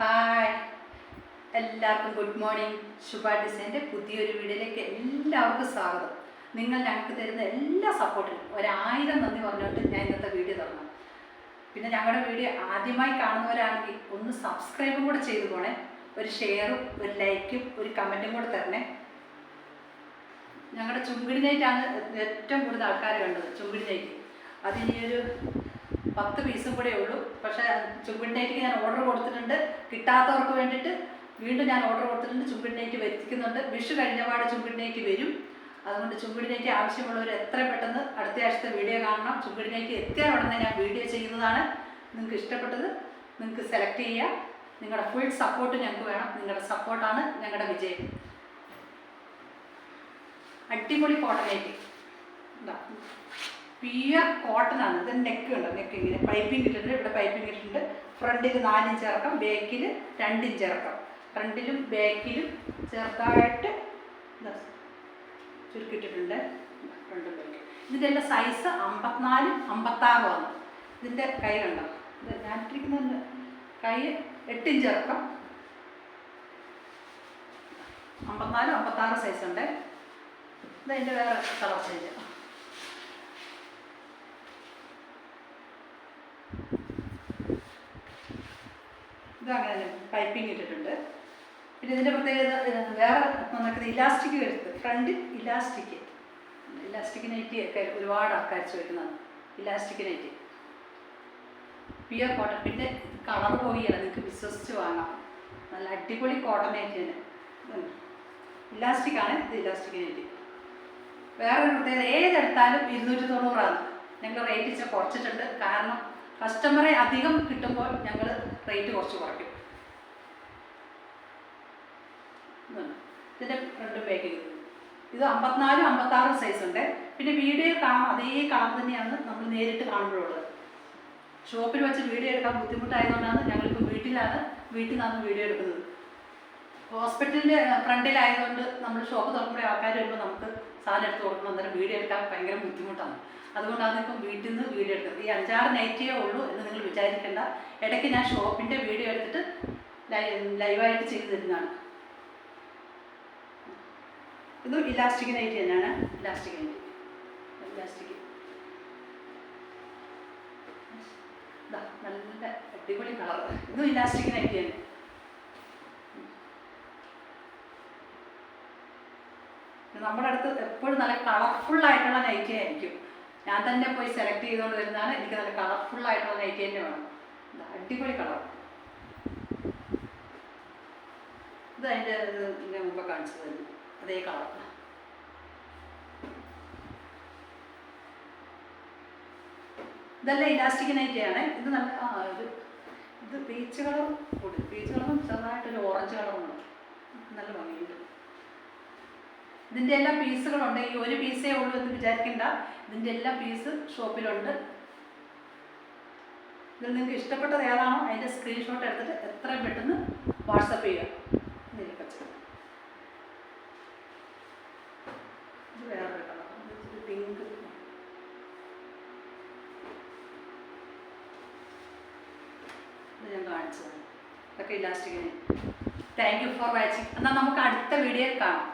Hi എല്ലാവർക്കും good morning ശുഭ ഡിസൈന്റെ പുതിയൊരു വീഡിയോയിലേക്ക് എല്ലാവർക്കും സ്വാഗതം. നിങ്ങൾ ഞങ്ങൾക്ക് തരുന്ന എല്ലാ സപ്പോർട്ടിലും ഒരായിരം നന്ദി പറഞ്ഞുകൊണ്ട് ഞാൻ ഇന്നത്തെ വീഡിയോ തന്നു പിന്നെ ഞങ്ങളുടെ വീഡിയോ ആദ്യമായി കാണുന്നവരാണെങ്കിൽ ഒന്ന് സബ്സ്ക്രൈബും കൂടെ ചെയ്തു പോണേ. ഒരു ഷെയറും ഒരു ലൈക്കും ഒരു കമന്റും കൂടെ തരണേ. ഞങ്ങളുടെ ചുങ്കിടി നൈറ്റാണ് ഏറ്റവും കൂടുതൽ ആൾക്കാർ കണ്ടത്. ചുങ്കിടി നൈറ്റ് അതിനി ഒരു പത്ത് പീസും കൂടെ ഉള്ളൂ. ചുങ്കിടി ഞാൻ ഓർഡർ കൊടുത്തിട്ടുണ്ട്. കിട്ടാത്തവർക്ക് വേണ്ടിയിട്ട് വീണ്ടും ഞാൻ ഓർഡർ കൊടുത്തിട്ടുണ്ട്. ചുങ്കിടി നൈറ്റ് വരുത്തിക്കുന്നുണ്ട്. വിഷു കഴിഞ്ഞപാട് ചുങ്കിടി നൈറ്റ് വരും. അതുകൊണ്ട് നൈറ്റ് ആവശ്യമുള്ളവർ എത്ര പെട്ടെന്ന് അടുത്ത ആഴ്ചത്തെ വീഡിയോ കാണണം. നൈറ്റ് എത്തിയ ഉടനെ ഞാൻ വീഡിയോ ചെയ്യുന്നതാണ് നിങ്ങൾക്ക് ഇഷ്ടപ്പെട്ടത്. നിങ്ങൾക്ക് സെലക്ട് ചെയ്യാം നിങ്ങളുടെ ഫുൾ സപ്പോർട്ട് ഞങ്ങൾക്ക് വേണം. നിങ്ങളുടെ സപ്പോർട്ടാണ് ഞങ്ങളുടെ വിജയം. അടിപൊളി കോട്ടനായിട്ട് എന്താ പ്യുവർ കോട്ടൺ ആണ്. ഇത് നെക്ക് ഉണ്ട്? നെക്ക് ഇങ്ങനെ പൈപ്പിംഗ് ഇട്ടിട്ടുണ്ട്. ഇവിടെ പൈപ്പിംഗ് ഇട്ടിട്ടുണ്ട്. ഫ്രണ്ടിൽ നാലിഞ്ച് ഇറക്കം ബാക്കിൽ രണ്ടിഞ്ച് ഇറക്കം. ഫ്രണ്ടിലും ബാക്കിലും ചെറുതായിട്ട് ചുരുക്കിട്ടിട്ടുണ്ട് ഫ്രണ്ടും ബാക്ക് ഇതിന്റെ എല്ലാം സൈസ് അമ്പത്തിനാലും അമ്പത്താറുമാണ് ഇതിന്റെ കൈ കണ്ടോ? ഇത് ഞാൻ ഇട്ടിരിക്കുന്ന കൈ എട്ടിഞ്ച് ഇറക്കം. അമ്പത്തിനാലും അമ്പത്താറ് സൈസ് ഉണ്ട്. ഇതതിന്റെ വേറെ കളർ ചേഞ്ച് ഇതങ്ങനെ പൈപ്പിംഗ് ഇട്ടിട്ടുണ്ട്. പിന്നെ ഇതിന്റെ പ്രത്യേകത വേറെ വന്നിട്ട് ഇലാസ്റ്റിക് വരുത്ത് ഫ്രണ്ട് ഇലാസ്റ്റിക് ഇലാസ്റ്റിക് നൈറ്റി ഒക്കെ ഒരുപാട് ആൾക്കാർ വരുന്നതാണ് ഇലാസ്റ്റിക് നൈറ്റി പ്യുവർ കോട്ടൺ പിന്നെ കളർ പോയിയാണ് നിങ്ങൾക്ക് വിശ്വസിച്ച് വാങ്ങാം. നല്ല അടിപൊളി കോട്ടൺ നൈറ്റി തന്നെ ഇലാസ്റ്റിക് ആണ് ഇത് ഇലാസ്റ്റിക് നൈറ്റി വേറെ പ്രത്യേകത ഏതെടുത്താലും ഇരുന്നൂറ്റി തൊണ്ണൂറാണ്. ഞങ്ങൾ റേറ്റ് ഇച്ചിരി കുറച്ചിട്ടുണ്ട്. കാരണം കസ്റ്റമറെ അധികം കിട്ടുമ്പോൾ ഞങ്ങൾ റേറ്റ് കുറച്ച് കുറയ്ക്കും. ഇതിന്റെ ഫ്രണ്ട് പാക്കിങ് ഇത് അമ്പത്തിനാലും അമ്പത്താറും സൈസ് ഉണ്ട്. പിന്നെ വീഡിയോ കാണാം അതേ കളർ തന്നെയാണ് നമ്മൾ നേരിട്ട് കാണുമ്പോഴുള്ളത്. ഷോപ്പിൽ വെച്ച് വീഡിയോ എടുക്കാൻ ബുദ്ധിമുട്ടായതുകൊണ്ടാണ് ഞങ്ങളിപ്പോൾ വീട്ടിലാണ് വീട്ടിൽ നിന്നാണ് വീഡിയോ എടുക്കുന്നത്. ഹോസ്പിറ്റലിന്റെ ഫ്രണ്ടിലായതുകൊണ്ട് നമ്മൾ ഷോപ്പ് തുറക്കുമ്പോൾ ആൾക്കാർ വരുമ്പോൾ നമുക്ക് സാധനം എടുത്ത് കൊടുക്കണം അന്നേരം വീഡിയോ എടുക്കാൻ ഭയങ്കര ബുദ്ധിമുട്ടാണ്. അതുകൊണ്ടാണ് ഇപ്പം വീട്ടിൽ നിന്ന് വീഡിയോ എടുക്കുന്നത് ഈ അഞ്ചാറ് നൈറ്റേ ഉള്ളൂ എന്ന് നിങ്ങൾ വിചാരിക്കേണ്ട. ഇടയ്ക്ക് ഞാൻ ഷോപ്പിന്റെ വീഡിയോ എടുത്തിട്ട് ലൈവായിട്ട് ചെയ്തു തരുന്നതാണ്. ഇത് ഇലാസ്റ്റിക് നൈറ്റ് തന്നെയാണ്. Elastic nighty elastic. നല്ല അടിപൊളി കളർ ഇതും ഇലാസ്റ്റിക് നൈറ്റ് തന്നെ നമ്മുടെ അടുത്ത് എപ്പോഴും നല്ല കളർഫുൾ ആയിട്ടുള്ള നൈറ്റി ആയിരിക്കും. ഞാൻ തന്നെ പോയി സെലക്ട് ചെയ്തുകൊണ്ട് വരുന്നതാണ്. എനിക്ക് നല്ല കളർഫുൾ ആയിട്ടുള്ള നൈറ്റി തന്നെ വേണം. അടിപൊളി കളർ ഇത് അതിന്റെ ഞാൻ മുമ്പ് കാണിച്ചു തരുന്നു അതേ കളർ ഇതെല്ലാം ഇലാസ്റ്റിക് നൈറ്റിയാണ് ഇത് നല്ല ആ ഇത് ഇത് പീച്ച് കളർ കൂടി. പീച്ച് കളറും ചെറുതായിട്ടൊരു ഓറഞ്ച് കളറും നല്ല ഭംഗിയുണ്ട്. ഇതിന്റെ എല്ലാ പീസുകളുണ്ട് ഈ ഒരു പീസേ ഉള്ളൂ എന്ന് വിചാരിക്കണ്ട. ഇതിന്റെ എല്ലാ പീസ് ഷോപ്പിലുണ്ട്. ഇതിൽ നിങ്ങൾക്ക് ഇഷ്ടപ്പെട്ടത് ഏതാണോ അതിന്റെ സ്ക്രീൻഷോട്ട് എടുത്തിട്ട് എത്രയും പെട്ടെന്ന് വാട്സപ്പ് ചെയ്യുക. ഇലാസ്റ്റിക് പിങ്ക് ഞാൻ താങ്ക് യു ഫോർ വാച്ചിങ് എന്നാൽ നമുക്ക് അടുത്ത വീഡിയോയിൽ കാണാം.